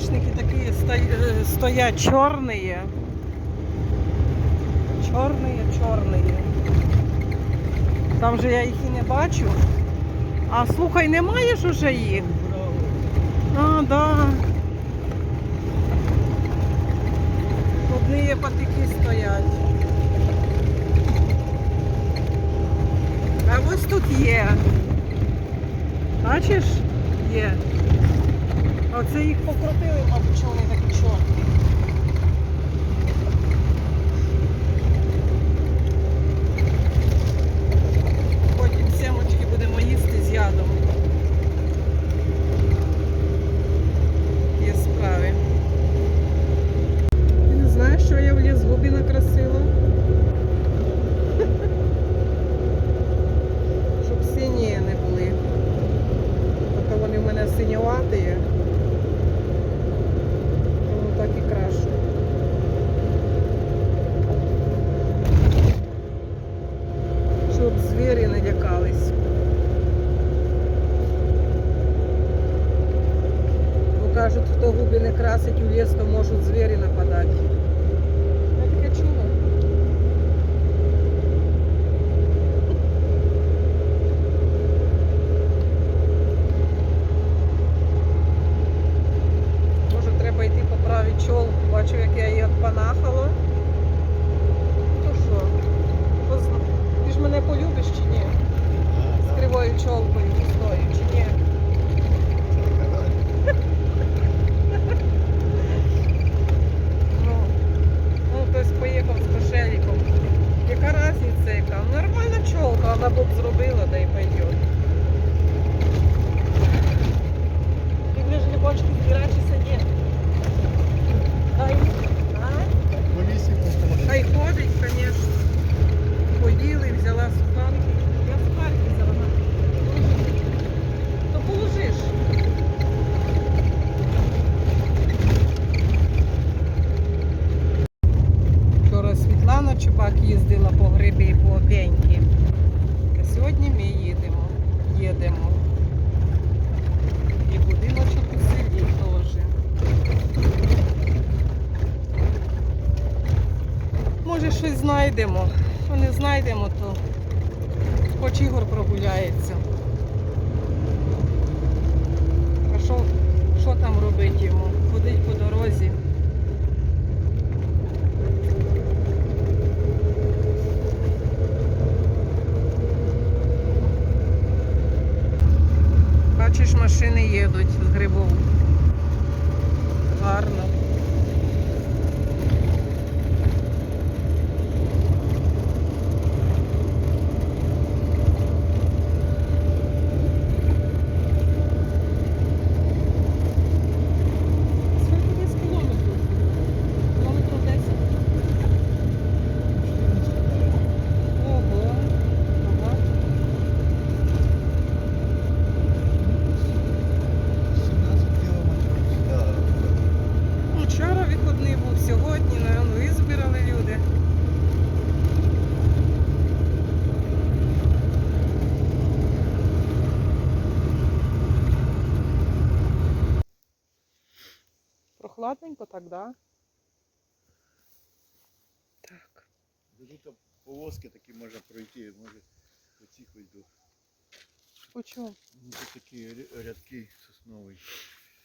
Соняшники такі сто- стоять чорні. Чорні. Там же я їх і не бачу. А слухай, немає ж уже їх? А, да. Одні патики стоять. А ось тут є. Бачиш? Є. Оце їх покрутили, мабуть, вони такі чорні. Потім семочки будемо їсти з ядом. Є справи. Ти не знаєш, що я в лісгубі накрасила? Щоб сині не були. Тобто вони в мене синюваті. Тому так і краще. Щоб звірі не лякались. Бо кажуть, хто губи не красить у лес, то может звери нападати. Я таке чула. Може треба йти поправити чолку. Бачу, як я її отпанахала. То що? Позна- Ти ж мене полюбиш чи ні? З кривою чолкою густою, чи ні? Ну, ну хтось поїхав з кошеліком. Яка різниця яка? Нормальна чолка, вона б зробила, да й пойдет. Ти вже ж не хочеш збиратися, ні? Дай, а? По лісі походить. Хай ходить, звісно. Поїли, взяла сухарки. Я сухарки взяла. на. Положи. То положиш. Вчора Світлана Чубак їздила по грибі і по опеньки. А сьогодні ми їдемо. Їдемо. І будиночок у селі теж. Може щось знайдемо. Що не знайдемо, то хоч Ігор прогуляється. А що, що там робити йому? Ходить по дорозі. Бачиш, машини їдуть з грибов. Гарно. Скільки десь кілометрів? Кілометрів 10. Ого. Ага. 17 кілометрів сюди. Ну, Вчора вихідний був, сьогодні, напевно, визбирали люди. Прохладненько так, да? Так. Тут повозки такі можна пройти, може оці хоч до. Почув. Ну, тут такі рядки соснові.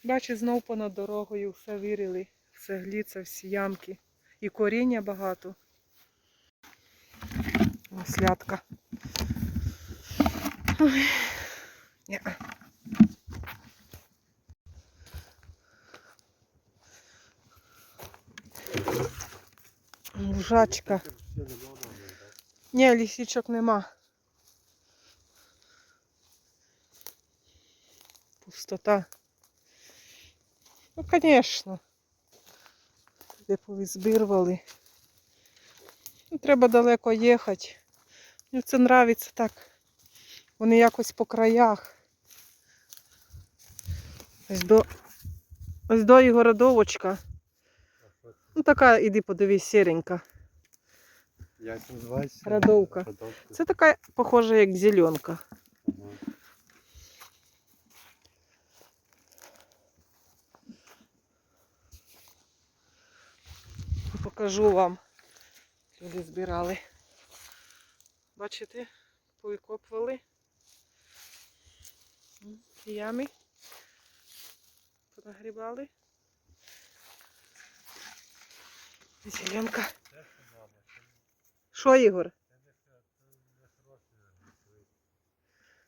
Бачиш, знов понад дорогою все вирили, все гліться, всі ямки. І коріння багато. Маслятка. Ой. Лужачка. Ні, лісічок нема. Пустота. Ну, звісно. Де повізбирвали. Ну, треба далеко їхати. Мені це подобається так. Вони якось по краях. Ось до, ось до Ігородовочка. Ну така, іди подивись, сіренька. Як називається? Радовка. Радовка. Це така похожа, як зеленка. Ага. Покажу вам. Люди збирали. Бачите, повикопували. Ями. Понагрібали. Зеленка. Що, Ігор?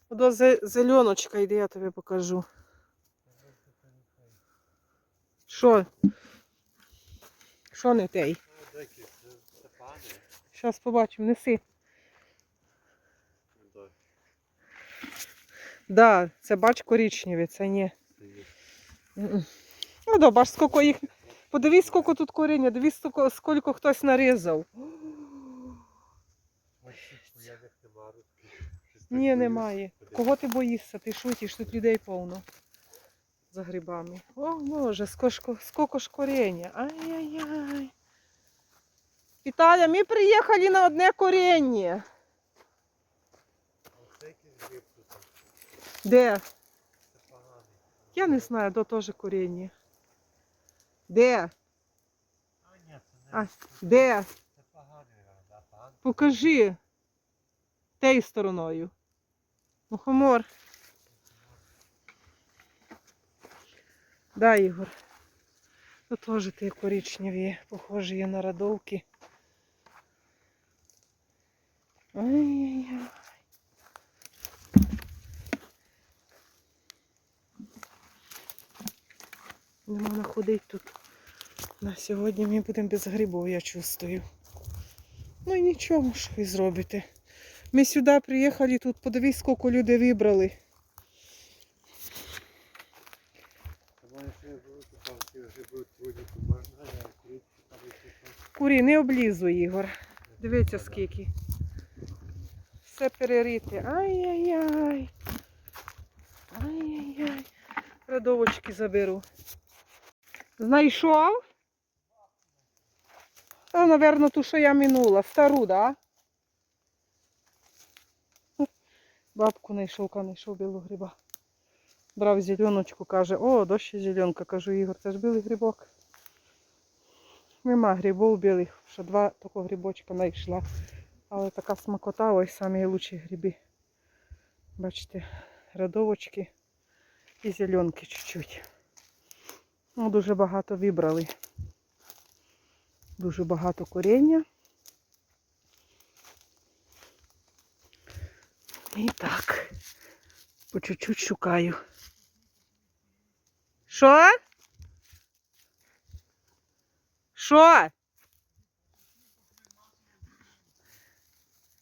До зеленочка йди, я тобі покажу. Що? Що не той? Зараз побачимо, неси. Так, Да, це бач коричневі, це ні. це є. Ну да, бач, скільки їх. Подивись, скільки тут коріння, дивись, скільки, хтось нарізав. Ні, немає. Кого ти боїшся? Ти шутиш, тут людей повно. За грибами. О, Боже, скільки, ж коріння. Ай-яй-яй. Віталя, ми приїхали на одне коріння. Де? Я не знаю, до теж коріння. Де? А, ні, це А. Де? Це поганий, да, поганий. Покажи. Тією стороною. Ну, хомор. Да, Ігор. Тут теж ті коричневі, похожі є на радовки. Ай-яй-яй. Не можна ходити тут. На сьогодні ми будемо без грибів, я чувствую. Ну і нічого, що ви зробите. Ми сюди приїхали, тут подивись, скільки людей вибрали. Курі, не облізуй, Ігор. Дивіться скільки. Все перерите. Ай-яй-яй. Ай-яй-яй. Радовочки заберу. Знайшов? Та, напевно, ту, що я минула. Стару, да? Бабку знайшов, знайшов білого гриба. Брав зеленочку, каже, о, дощ зеленка. Кажу, Ігор, це ж білий грибок. Нема грибів білих, ще два такого грибочка знайшла. Але така смакота, ось лучші гриби. Бачите, радовочки і зеленки чуть-чуть. Ну, дуже багато вибрали. Дуже багато коріння. І так, по чуть-чуть шукаю. Що? Що?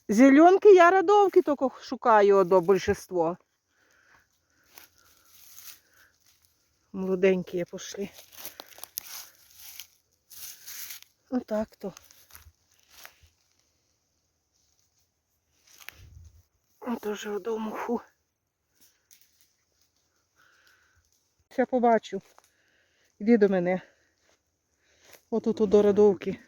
Зеленки я радовки тільки шукаю одно більшинство. Молоденькі пішли. Отак то. Тоже одному фу. Я побачу. Іди до мене. Отут до радовки.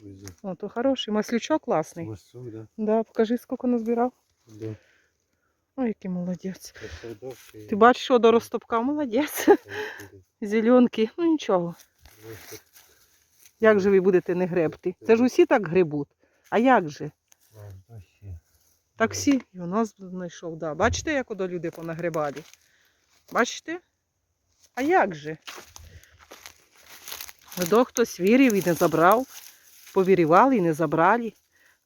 Ось, О, то хороший. Маслючок класний. Ось да. Да, покажи, скільки назбирав. Да. Ой, який молодець. Ти бачиш, що до розтопка молодець. Зеленки, ну нічого. Як же ви будете не гребти? Це ж усі так гребуть. А як же? Так всі. І у нас знайшов, да. Бачите, як одо люди понагребали? Бачите? А як же? До хтось вірив і не забрав, повірювали і не забрали.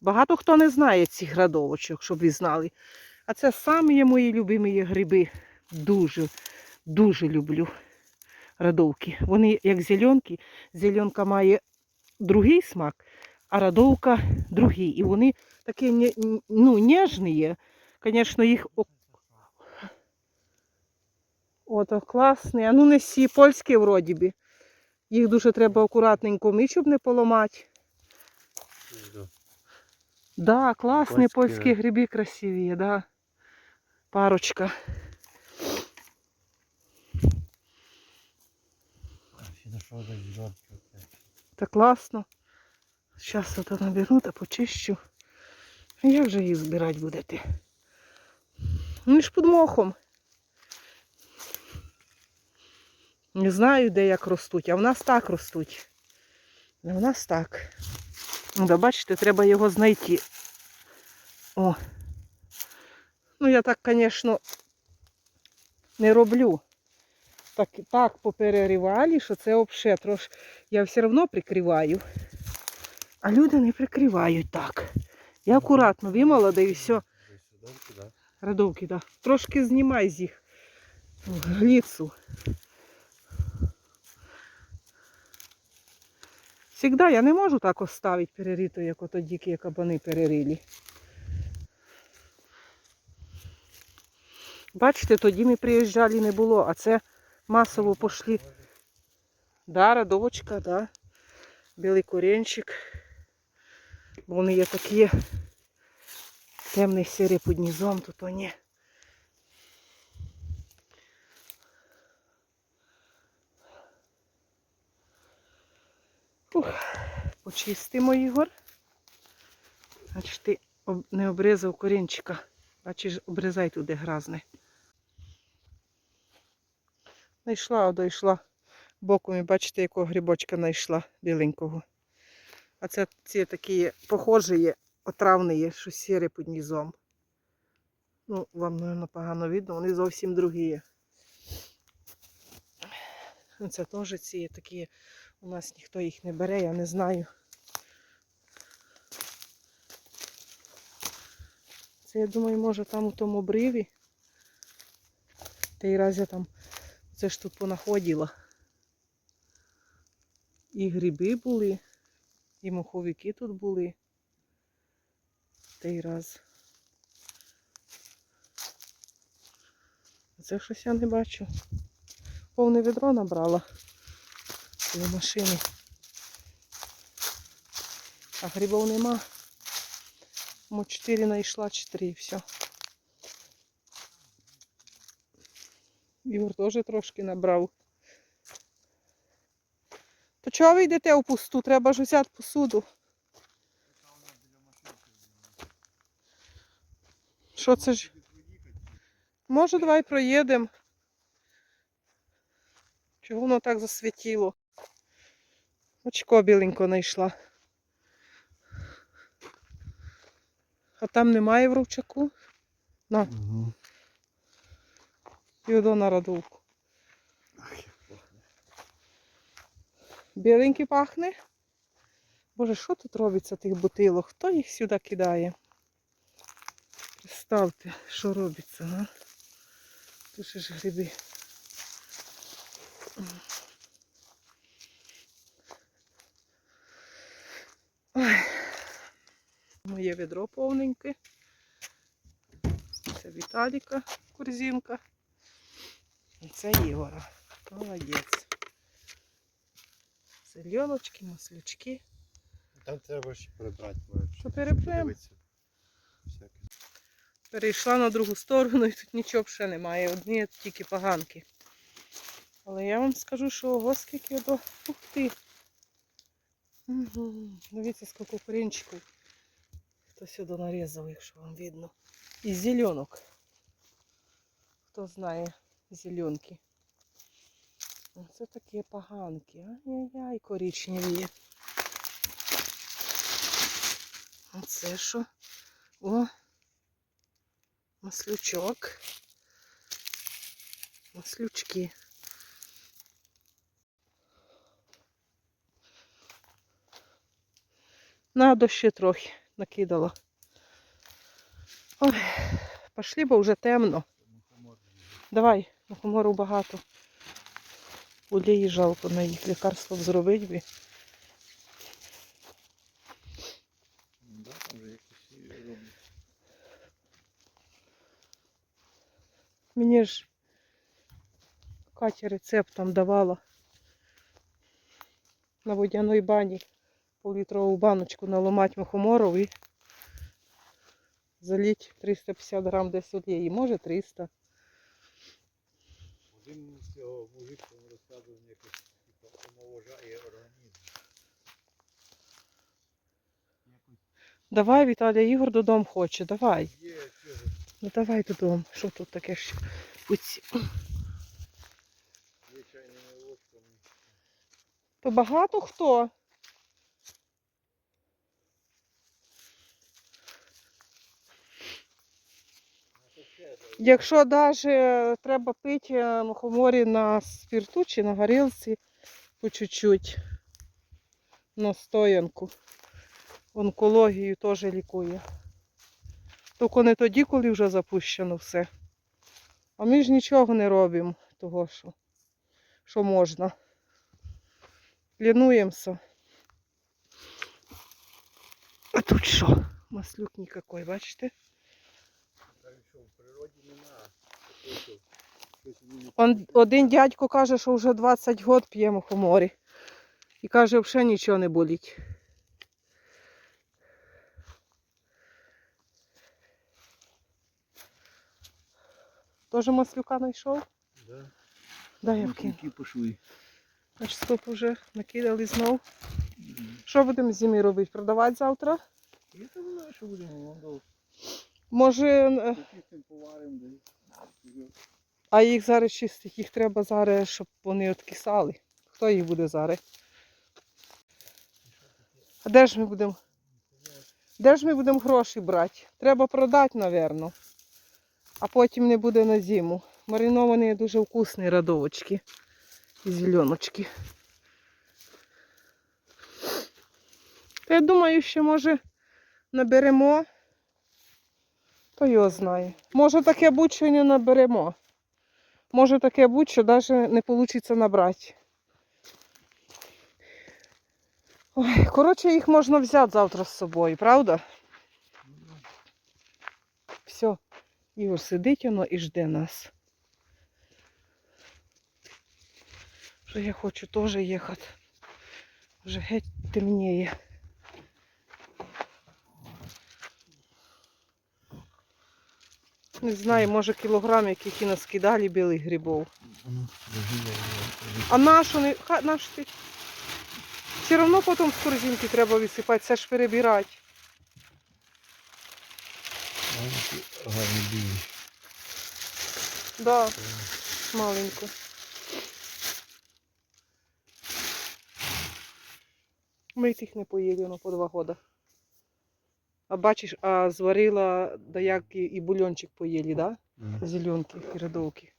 Багато хто не знає цих градовочок, щоб ви знали. А це самі мої любимі гриби. Дуже, дуже люблю радовки. Вони як зеленки. Зеленка має другий смак, а радовка другий. І вони такі ну, ніжні. Звісно, їх Ото класний. А ну не всі польські вроді би. Їх дуже треба акуратненько мити, щоб не поламати. Да, класні Польські, польські гриби красиві, да. Парочка. Та класно. Зараз ото наберу та почищу. Як же їх збирати будете? Вони ж під мохом. Не знаю, де як ростуть, а в нас так ростуть. А в нас так. Ну, да, бачите, треба його знайти. О. Ну, я так, звісно, не роблю. Так, так попереривалі, що це взагалі трошки. Я все одно прикриваю. А люди не прикривають так. Я акуратно вимала, да і все. Радовки, да. Трошки знімай з їх гліцу. Всегда я не можу так оставити перерито, як ото дикі кабани перерили. Бачите, тоді ми приїжджали не було, а це масово пошли. Да, радовочка, да. Білий корінчик. Вони є такі темний сірий під низом, тут вони. Ух, почистимо Ігор. Значить, ти не обрізав корінчика. Бачиш, обрізай туди гразне. Найшла, дійшла боком і бачите, якого грибочка знайшла біленького. А це ці такі похожі отравні є, що сіре під низом. Ну, вам, мабуть, погано видно, вони зовсім другі. є. Це теж ці такі, у нас ніхто їх не бере, я не знаю. Це, я думаю, може там у тому бриві. Та й раз я там це ж тут понаходила. І гриби були, і моховики тут були. Та й раз. Це щось я не бачу. Повне відро набрала до машини. А грибов нема. Мо 4 знайшла, 4 і все. Ігор теж трошки набрав. То чого ви йдете у пусту? Треба ж взяти посуду. Що це ж? Може, давай проїдемо. Чого воно так засвітіло? Очко біленько знайшла. А там немає в ручаку. На, Угу. і одо на пахне. Біленький пахне. Боже, що тут робиться тих бутилок? Хто їх сюди кидає? Представте, що робиться, га? Тут ще ж гриби. Моє відро повненьке. Це Віталіка корзинка. І це Ігора. Молодець. Зеленочки, маслючки. Там треба ще прибрати. Що перепрем? Перейшла на другу сторону і тут нічого ще немає. Одні тільки поганки. Але я вам скажу, що ого, скільки до. Ух ти. Угу. Дивіться, скільки корінчиків. Хто сюди нарізав, якщо вам видно. І зеленок. Хто знає зеленки. Оце такі поганки. Ай-яй-яй, коричневі. Оце що? О, маслючок. Маслючки. Надо ще трохи накидала. Ой, пошли, бо вже темно. Давай, мухомору багато. Олії жалко на їх лікарство зробити. би. Мені ж Катя рецепт там давала на водяній бані пол-літрову баночку наламати мухоморов і залить 350 грам десь олії, може 300. Один з цього мужик розказував якось, типу, омоложає організм. Давай, Віталія, Ігор додому хоче, давай. Є? Ну давай додому. Що тут таке ще? Оці. Звичайними ложками. То багато хто? А то ще дай. Якщо навіть треба пити е, мухоморі на спирту чи на горілці по чуть-чуть настоянку. Онкологію теж лікує. Тільки не тоді, коли вже запущено все. А ми ж нічого не робимо того, що, що можна. Лінуємося. А тут що? Маслюк никакой, бачите? Що, в природі нема. Такого, що щось він Он, один дядько каже, що вже 20 год п'є мухоморі. І каже, взагалі нічого не болить. Тоже маслюка знайшов? Да. Дай я Ну, вкину. Значить, стоп вже накидали знов. Що будемо з робити? Продавати завтра? Я там знаю, що будемо. Може, е, а їх зараз чистити, їх треба зараз, щоб вони откисали. Хто їх буде зараз? А де ж ми будемо? Де ж ми будемо гроші брати? Треба продати, напевно. А потім не буде на зиму. Мариновані дуже вкусні радовочки і зеленочки. Я думаю, що може наберемо. То його знає. Може таке будь, що не наберемо. Може таке будь, що навіть не вийде набрати. Ой, коротше, їх можна взяти завтра з собою, правда? Все, Ігор сидить воно і жде нас. Що я хочу теж їхати. Вже геть темніє. Не знаю, може кілограм, яких і наскидали білих грибов. А нашу не. Ха, наш ти. Все одно потім з корзинки треба висипати, це ж перебирати. Гарні білі. Да, маленько. Ми тих не поїли ну, по два года. А бачиш, а зварила, да як і, і бульончик поїли, да? Зеленки і рядовки.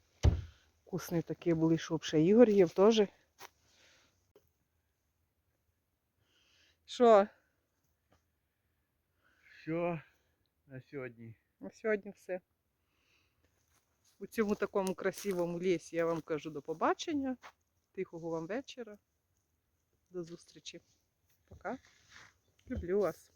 Вкусні такі були, що взагалі Ігор їв теж. Що, Що на сьогодні? на сьогодні все. У цьому такому красивому лісі я вам кажу до побачення. Тихого вам вечора. До зустрічі. Пока. Люблю вас.